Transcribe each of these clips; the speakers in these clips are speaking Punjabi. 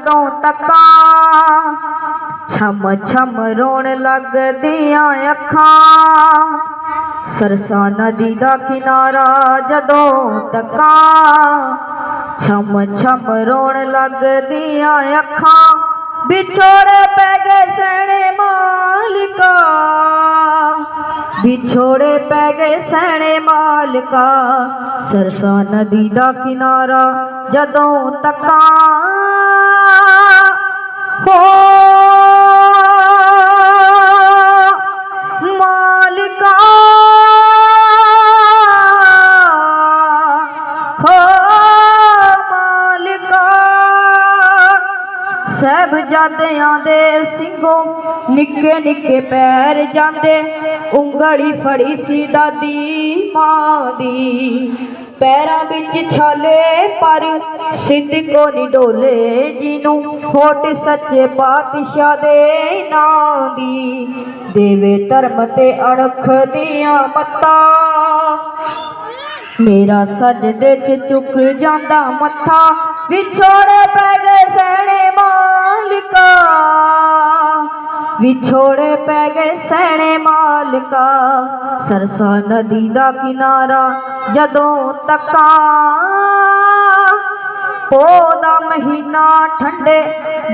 ਜਦੋਂ ਤੱਕਾਂ ਛਮ ਛਮ ਰੋਣ ਲੱਗਦੀਆਂ ਅੱਖਾਂ ਸਰਸਾ ਨਦੀ ਦਾ ਕਿਨਾਰਾ ਜਦੋਂ ਤੱਕਾਂ ਛਮ ਛਮ ਰੋਣ ਲੱਗਦੀਆਂ ਅੱਖਾਂ ਵਿਛੋੜੇ ਪੈ ਗਏ ਸਹਿਣੇ ਮਾਲਿਕਾ ਵਿਛੋੜੇ ਪੈ ਗਏ ਸਹਿਣੇ ਮਾਲਕਾ ਸਰਸਾ ਨਦੀ ਦਾ ਕਿਨਾਰਾ ਜਦੋਂ ਤੱਕਾਂ ਹੋ ਮਾਲਕਾ ਹੋ ਮਾਲਕਾ ਸਾਹਿਬਜ਼ਾਦਿਆਂ ਦੇ ਸਿੰਘੋਂ ਨਿੱਕੇ ਨਿੱਕੇ ਪੈਰ ਜਾਂਦੇ ਉਂਗਲੀ ਫੜੀ ਸੀ ਦਾਦੀ ਮਾਂ ਦੀ ਪੈਰਾਂ ਵਿੱਚ ਛਾਲੇ ਪਰ, ਸਿੱਧ ਕੋ ਨੀ ਡੋਲੇ ਜਿਹਨੂੰ ਹੋਟ ਸੱਚੇ ਪਾਤਸ਼ਾਹ ਦੇ ਨਾਂ ਦੀ। ਦੇਵੇ ਧਰਮ ਤੇ ਅਣਖ ਦੀਆਂ ਮੱਤਾਂ। ਮੇਰਾ ਸਜਦੇ ਚ ਝੁਕ ਜਾਂਦਾ ਮੱਥਾ, ਵਿਛੋੜੇ ਪੈ ਗਏ ਸਹਿਣੇ ਮਾਲਕਾ। ਵਿਛੋੜੇ ਪੈ ਗਏ ਸਹਿਣੇ ਮਾਲਕਾ। ਸਰਸਾ ਨਦੀ ਦਾ ਕਿਨਾਰਾ ਜਦੋਂ ਤੱਕਾ ਤੱਕਾਂ ਪੋਦਾ ਮਹੀਨਾ ਠੰਡੇ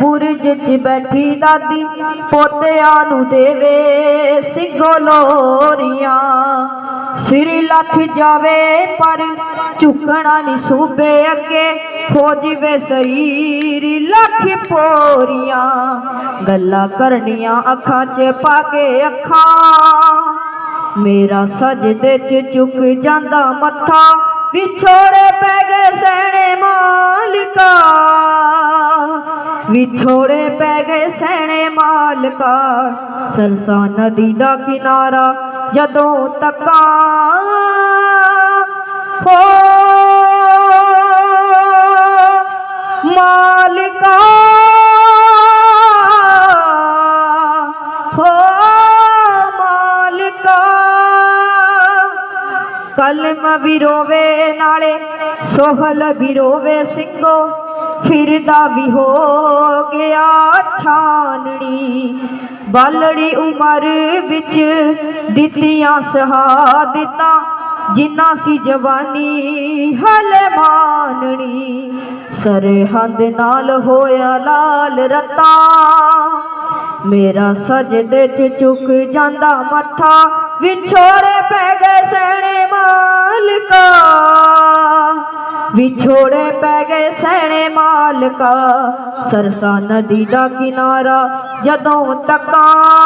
ਬੁਰਜ 'ਚ ਬੈਠੀ ਦਾਦੀ ਪੋਤਿਆਂ ਨੂੰ ਦੇਵੇ ਸਿੰਘੋ ਲੋਰੀਆਂ। ਸਿਰ ਲੱਥ ਜਾਵੇ ਪਰ ਝੁਕਣਾ ਨਹੀਂ ਸੂਬੇ ਅੱਗੇ, ਹੋ ਜਿਵੇ ਸਰੀਰ ਲੱਖ ਪੋਰੀਆਂ। ਗੱਲਾਂ ਕਰਨੀਆਂ ਅੱਖਾਂ 'ਚ ਪਾ ਕੇ ਅੱਖਾਂ ਮੇਰਾ ਸਜਦੇ 'ਚ ਝੁਕ ਜਾਂਦਾ ਮੱਥਾ ਵਿਛੋੜੇ ਪੈ ਗਏ ਸਹਿਣੇ ਮਾਲਕਾ। ਵਿਛੋੜੇ ਪੈ ਗਏ ਸਹਿਣੇ ਮਾਲਕਾ। ਸਰਸਾ ਨਦੀ ਦਾ ਕਿਨਾਰਾ ਜਦੋਂ ਤੱਕਾਂ ਹੋ ਕਲਮ ਵੀ ਰੋਵੇ ਨਾਲੇ, ਸੋਹਲ ਵੀ ਰੋਵੇ ਸਿੰਘੋ, ਫਿਰਦਾ ਵੀ ਹੋ ਗਿਆ ਛਾਨਣੀ। ਬਾਲੜੀ ਉਮਰ ਵਿੱਚ ਦਿੱਤੀਆਂ ਸ਼ਹਾਦਤਾਂ ਜਿੰਨਾ ਸੀ ਜਵਾਨੀ ਹਲੇ ਮਾਨਣੀ। ਸਰਹੰਦ ਨਾਲ ਹੋਇਆ ਲਾਲ ਰਤਾ। ਮੇਰਾ ਸਜਦੇ ਚ ਝੁਕ ਜਾਂਦਾ ਮੱਥਾ, ਵਿਛੋੜੇ ਪੈ ਗਏ ਸਹਿਣੇ ਮਾਲਕਾ। ਵਿਛੋੜੇ ਪੈ ਗਏ ਸਹਿਣੇ ਮਾਲਕਾ, ਸਰਸਾ ਨਦੀ ਦਾ ਕਿਨਾਰਾ ਜਦੋਂ ਤੱਕਾਂ